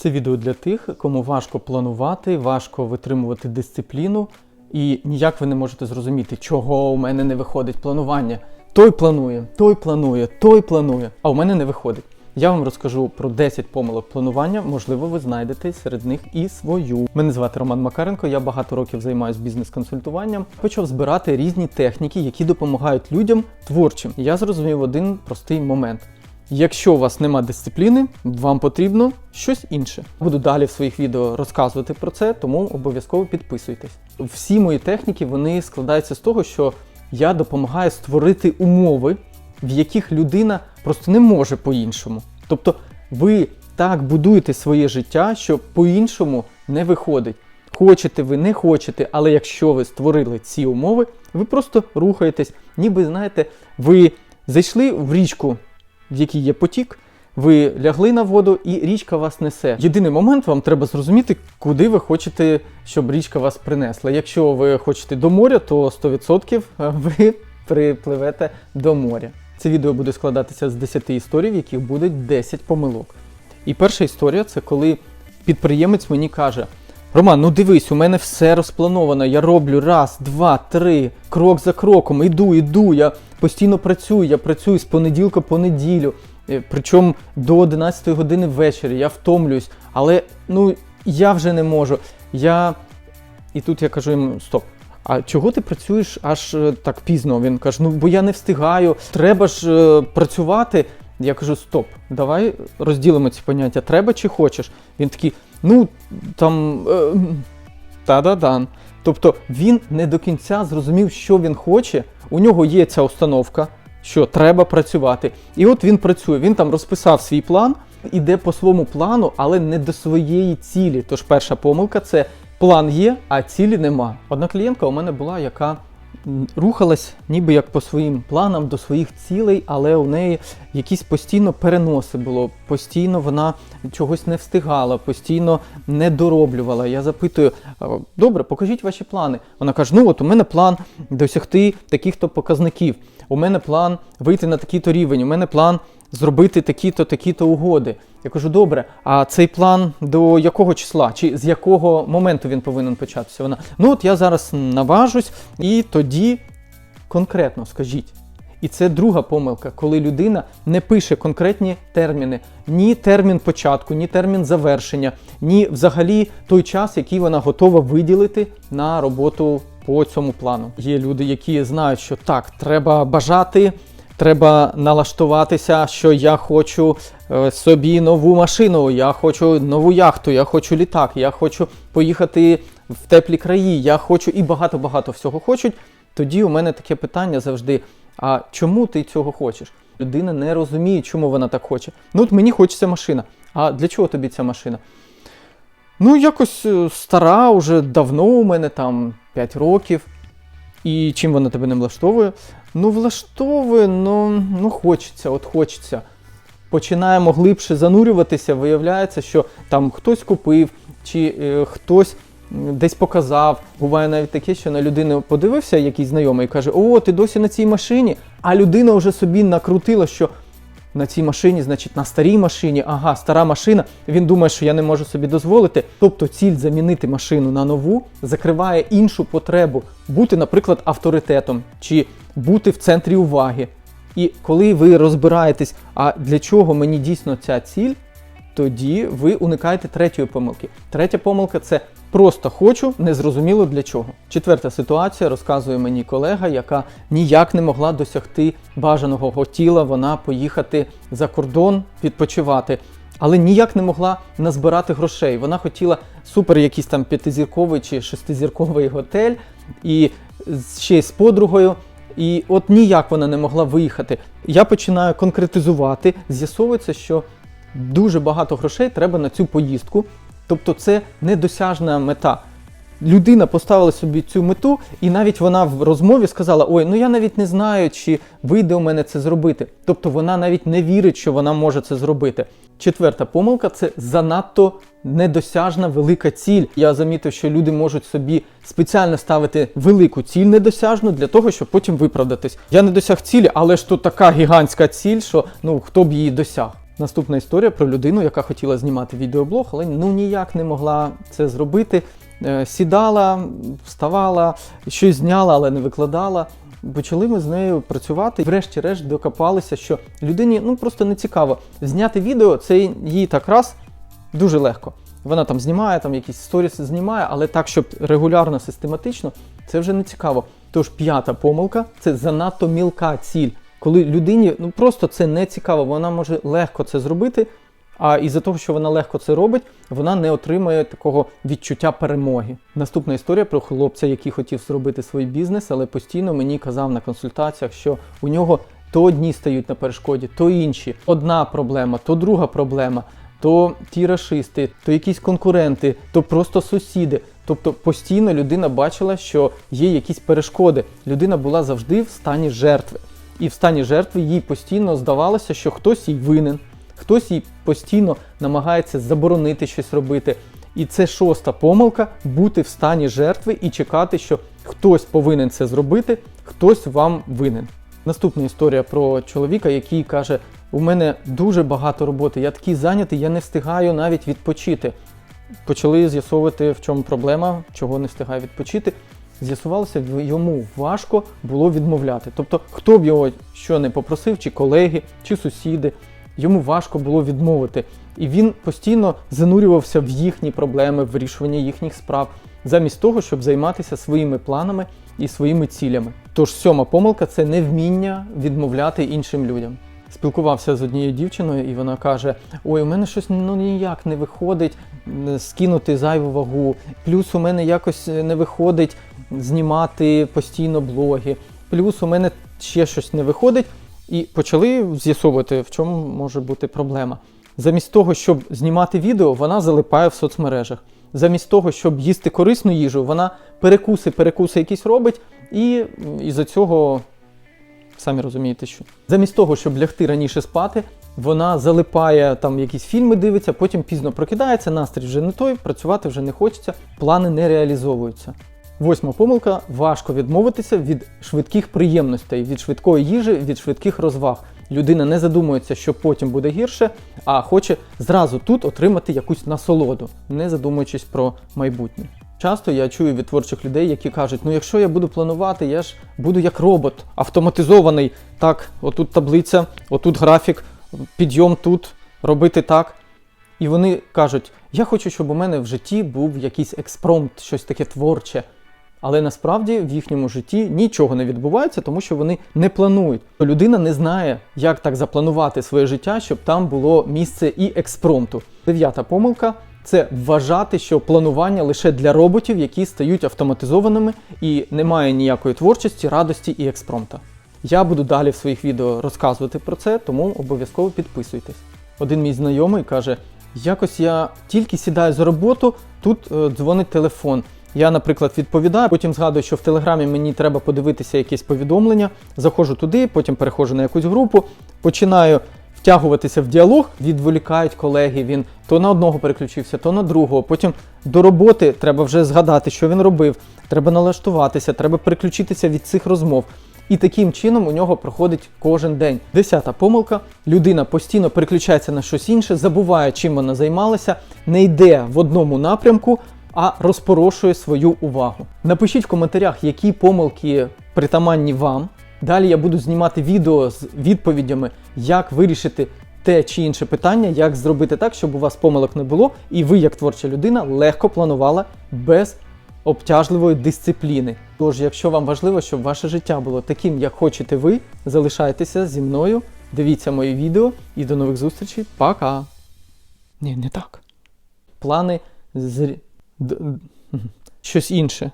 Це відео для тих, кому важко планувати, важко витримувати дисципліну, і ніяк ви не можете зрозуміти, чого у мене не виходить планування. Той планує, той планує, той планує, а у мене не виходить. Я вам розкажу про 10 помилок планування. Можливо, ви знайдете серед них і свою. Мене звати Роман Макаренко. Я багато років займаюся бізнес-консультуванням. Почав збирати різні техніки, які допомагають людям творчим. Я зрозумів один простий момент. Якщо у вас нема дисципліни, вам потрібно щось інше. Буду далі в своїх відео розказувати про це, тому обов'язково підписуйтесь. Всі мої техніки вони складаються з того, що я допомагаю створити умови, в яких людина просто не може по-іншому. Тобто ви так будуєте своє життя, що по-іншому не виходить. Хочете ви, не хочете, але якщо ви створили ці умови, ви просто рухаєтесь, ніби знаєте, ви зайшли в річку, в якій є потік, ви лягли на воду і річка вас несе. Єдиний момент вам треба зрозуміти, куди ви хочете, щоб річка вас принесла. Якщо ви хочете до моря, то 100% ви припливете до моря. Це відео буде складатися з 10 історій, в яких буде 10 помилок. І перша історія це коли підприємець мені каже: Роман, ну дивись, у мене все розплановано. Я роблю раз, два, три, крок за кроком, іду, іду. Я постійно працюю, я працюю з понеділка по неділю. Е, Причому до 11 години ввечері я втомлююсь, але ну я вже не можу. Я. І тут я кажу йому: стоп. А чого ти працюєш аж е, так пізно? Він каже: ну бо я не встигаю, треба ж е, працювати. Я кажу: стоп, давай розділимо ці поняття. Треба чи хочеш? Він такий, ну там е, та-да-дан. Тобто він не до кінця зрозумів, що він хоче. У нього є ця установка, що треба працювати. І от він працює. Він там розписав свій план, іде по своєму плану, але не до своєї цілі. Тож перша помилка це план є, а цілі нема. Одна клієнтка у мене була, яка рухалась ніби як по своїм планам до своїх цілей, але у неї якісь постійно переноси було, постійно вона чогось не встигала, постійно не дороблювала. Я запитую: добре, покажіть ваші плани. Вона каже: ну от у мене план досягти таких-то показників. У мене план вийти на такий-то рівень, у мене план зробити такі-то, такі-то угоди. Я кажу, добре, а цей план до якого числа? Чи з якого моменту він повинен початися? Вона, ну от я зараз наважусь, і тоді конкретно скажіть. І це друга помилка, коли людина не пише конкретні терміни, ні термін початку, ні термін завершення, ні взагалі той час, який вона готова виділити на роботу по цьому плану. Є люди, які знають, що так, треба бажати, треба налаштуватися, що я хочу е, собі нову машину, я хочу нову яхту, я хочу літак, я хочу поїхати в теплі краї, я хочу і багато-багато всього хочуть. Тоді у мене таке питання завжди: а чому ти цього хочеш? Людина не розуміє, чому вона так хоче. Ну от мені хочеться машина. А для чого тобі ця машина? Ну, якось е, стара, уже давно у мене там 5 років. І чим вона тебе не влаштовує? Ну, влаштовує, ну, ну хочеться, от хочеться. Починаємо глибше занурюватися, виявляється, що там хтось купив, чи е, хтось десь показав. Буває навіть таке, що на людину подивився якийсь знайомий і каже: О, ти досі на цій машині, а людина вже собі накрутила, що на цій машині, значить, на старій машині, ага, стара машина. Він думає, що я не можу собі дозволити. Тобто ціль замінити машину на нову закриває іншу потребу бути, наприклад, авторитетом чи бути в центрі уваги. І коли ви розбираєтесь, а для чого мені дійсно ця ціль, тоді ви уникаєте третьої помилки. Третя помилка це просто хочу, незрозуміло для чого. Четверта ситуація розказує мені колега, яка ніяк не могла досягти бажаного хотіла вона поїхати за кордон відпочивати. Але ніяк не могла назбирати грошей. Вона хотіла супер якийсь там п'ятизірковий чи шестизірковий готель, і ще й з подругою. І от ніяк вона не могла виїхати. Я починаю конкретизувати, з'ясовується, що дуже багато грошей треба на цю поїздку. Тобто це недосяжна мета. Людина поставила собі цю мету, і навіть вона в розмові сказала: Ой, ну я навіть не знаю, чи вийде у мене це зробити. Тобто вона навіть не вірить, що вона може це зробити. Четверта помилка це занадто недосяжна велика ціль. Я замітив, що люди можуть собі спеціально ставити велику ціль недосяжну для того, щоб потім виправдатись. Я не досяг цілі, але ж тут така гігантська ціль, що ну хто б її досяг. Наступна історія про людину, яка хотіла знімати відеоблог, але ну ніяк не могла це зробити. Е, Сідала, вставала, щось зняла, але не викладала. Почали ми з нею працювати. Врешті-решт докопалися, що людині ну просто не цікаво. Зняти відео це їй так раз дуже легко. Вона там знімає, там якісь сторіс знімає, але так, щоб регулярно, систематично, це вже не цікаво. Тож п'ята помилка це занадто мілка ціль. Коли людині ну просто це не цікаво, вона може легко це зробити. А із-за того, що вона легко це робить, вона не отримує такого відчуття перемоги. Наступна історія про хлопця, який хотів зробити свій бізнес, але постійно мені казав на консультаціях, що у нього то одні стають на перешкоді, то інші. Одна проблема, то друга проблема, то ті рашисти, то якісь конкуренти, то просто сусіди. Тобто постійно людина бачила, що є якісь перешкоди. Людина була завжди в стані жертви. І в стані жертви їй постійно здавалося, що хтось їй винен, хтось їй постійно намагається заборонити щось робити. І це шоста помилка бути в стані жертви і чекати, що хтось повинен це зробити, хтось вам винен. Наступна історія про чоловіка, який каже: у мене дуже багато роботи, я такий зайнятий, я не встигаю навіть відпочити. Почали з'ясовувати, в чому проблема, чого не встигає відпочити. З'ясувалося, йому важко було відмовляти. Тобто, хто б його що не попросив, чи колеги, чи сусіди, йому важко було відмовити. І він постійно занурювався в їхні проблеми, в вирішування їхніх справ, замість того, щоб займатися своїми планами і своїми цілями. Тож сьома помилка це невміння відмовляти іншим людям. Спілкувався з однією дівчиною, і вона каже: Ой, у мене щось ну ніяк не виходить скинути зайву вагу. Плюс у мене якось не виходить знімати постійно блоги. Плюс у мене ще щось не виходить. І почали з'ясовувати, в чому може бути проблема. Замість того, щоб знімати відео, вона залипає в соцмережах. Замість того, щоб їсти корисну їжу, вона перекуси, перекуси якісь робить, і із-за цього самі розумієте, що замість того, щоб лягти раніше спати, вона залипає там якісь фільми, дивиться, потім пізно прокидається, настрій вже не той, працювати вже не хочеться, плани не реалізовуються. Восьма помилка важко відмовитися від швидких приємностей, від швидкої їжі, від швидких розваг. Людина не задумується, що потім буде гірше, а хоче зразу тут отримати якусь насолоду, не задумуючись про майбутнє. Часто я чую від творчих людей, які кажуть: ну якщо я буду планувати, я ж буду як робот, автоматизований. Так, отут таблиця, отут графік, підйом тут, робити так. І вони кажуть: я хочу, щоб у мене в житті був якийсь експромт, щось таке творче. Але насправді в їхньому житті нічого не відбувається, тому що вони не планують. Людина не знає, як так запланувати своє життя, щоб там було місце і експромту. Дев'ята помилка це вважати, що планування лише для роботів, які стають автоматизованими і немає ніякої творчості, радості і експромта. Я буду далі в своїх відео розказувати про це, тому обов'язково підписуйтесь. Один мій знайомий каже: якось я тільки сідаю за роботу, тут е, дзвонить телефон. Я, наприклад, відповідаю, потім згадую, що в Телеграмі мені треба подивитися якесь повідомлення. Заходжу туди, потім переходжу на якусь групу, починаю втягуватися в діалог, відволікають колеги. Він то на одного переключився, то на другого. Потім до роботи треба вже згадати, що він робив. Треба налаштуватися, треба переключитися від цих розмов. І таким чином у нього проходить кожен день. Десята помилка. Людина постійно переключається на щось інше, забуває, чим вона займалася, не йде в одному напрямку, а розпорошує свою увагу. Напишіть в коментарях, які помилки притаманні вам. Далі я буду знімати відео з відповідями, як вирішити те чи інше питання, як зробити так, щоб у вас помилок не було, і ви, як творча людина, легко планувала без обтяжливої дисципліни. Тож, якщо вам важливо, щоб ваше життя було таким, як хочете ви, залишайтеся зі мною, дивіться мої відео і до нових зустрічей. Пока! Ні, не так. Плани з... д- щось інше.